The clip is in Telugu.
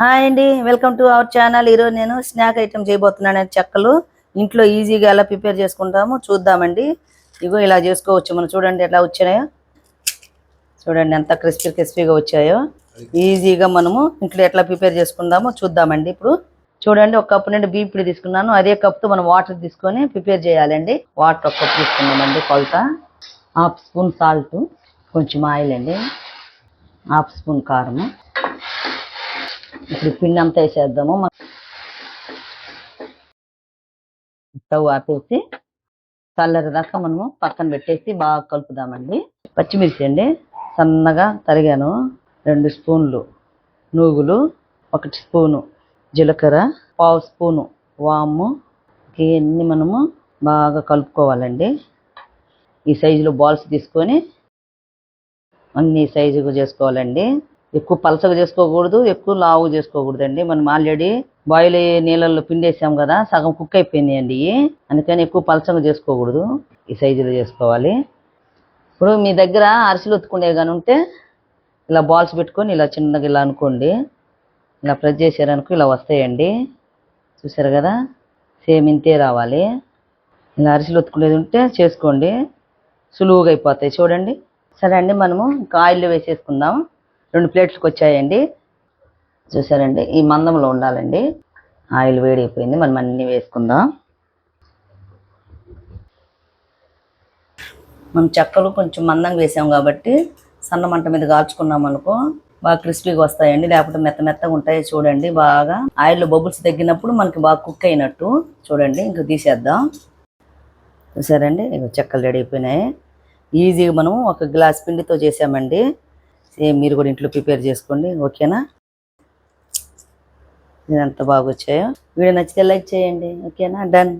హాయ్ అండి వెల్కమ్ టు అవర్ ఛానల్. ఈరోజు నేను స్నాక్ ఐటమ్ చేయబోతున్నాను. చెక్కలు ఇంట్లో ఈజీగా ఎలా ప్రిపేర్ చేసుకుంటాము చూద్దామండి. ఇగో ఇలా చేసుకోవచ్చు. మనం చూడండి ఎట్లా వచ్చినాయో చూడండి ఎంత క్రిస్పీ క్రిస్పీగా వచ్చాయో. ఈజీగా మనము ఇంట్లో ఎట్లా ప్రిపేర్ చేసుకుందామో చూద్దామండి ఇప్పుడు. చూడండి ఒక కప్పు నుండి బీపీడి తీసుకున్నాను. అదే కప్తో మనం వాటర్ తీసుకొని ప్రిపేర్ చేయాలండి. వాటర్ ఒక కప్పు తీసుకున్నామండి కొలత. హాఫ్ స్పూన్ సాల్ట్ కొంచెం ఆయిల్ అండి. హాఫ్ స్పూన్ కారము. ఇప్పుడు పిండి అంతా వేసేద్దాము. స్టవ్ ఆపేసి చల్లరి దాకా మనము పక్కన పెట్టేసి బాగా కలుపుదామండి. పచ్చిమిర్చి అండి సన్నగా తరిగాను. రెండు స్పూన్లు నూగులు ఒకటి స్పూను జీలకర్ర పావు స్పూను వాము. ఇవన్నీ మనము బాగా కలుపుకోవాలండి. ఈ సైజులో బాల్స్ తీసుకొని అన్ని సైజుగా చేసుకోవాలండి. ఎక్కువ పలసగా చేసుకోకూడదు ఎక్కువ లావు చేసుకోకూడదండి. మనం ఆల్రెడీ బాయిల్ అయ్యే నీళ్ళల్లో పిండేసాం కదా సగం కుక్ అయిపోయినాయండి. అండి అందుకని ఎక్కువ పలసగా చేసుకోకూడదు. ఈ సైజులో చేసుకోవాలి. ఇప్పుడు మీ దగ్గర అరిసెలు ఉత్తుకునే కానీ ఉంటే ఇలా బాల్స్ పెట్టుకొని ఇలా చిన్నగా ఇలా అనుకోండి. ఇలా ప్రెస్ చేసారనుకో ఇలా వస్తాయండి. చూసారు కదా? సేమ్ ఇంతే రావాలి. ఇలా అరిసెలు ఉత్తుకునేది ఉంటే చేసుకోండి. సులువుగా అయిపోతాయి. చూడండి. సరే అండి మనము ఇంకా ఆయిల్ వేసేసుకుందాం. రెండు ప్లేట్స్కి వచ్చాయండి. చూసారండి ఈ మందంలో ఉండాలండి. ఆయిల్ వేడి అయిపోయింది మనం అన్నీ వేసుకుందాం. మనం చెక్కలు కొంచెం మందంగా వేసాం కాబట్టి సన్న మంట మీద కాల్చుకున్నాం అనుకో బాగా క్రిస్పీగా వస్తాయండి. లేకపోతే మెత్త మెత్తగా ఉంటాయి చూడండి బాగా. ఆయిల్లో బబుల్స్ తగ్గినప్పుడు మనకి బాగా కుక్ అయినట్టు చూడండి ఇంకా తీసేద్దాం. చూసారండి ఇక చెక్కలు రెడీ అయిపోయినాయి. ఈజీగా మనం ఒక గ్లాస్ పిండితో చేసామండి. సేమ్ మీరు కూడా ఇంట్లో ప్రిపేర్ చేసుకోండి ఓకేనా? ఇది ఎంత బాగా వచ్చాయో వీడియో నచ్చితే లైక్ చేయండి ఓకేనా? డన్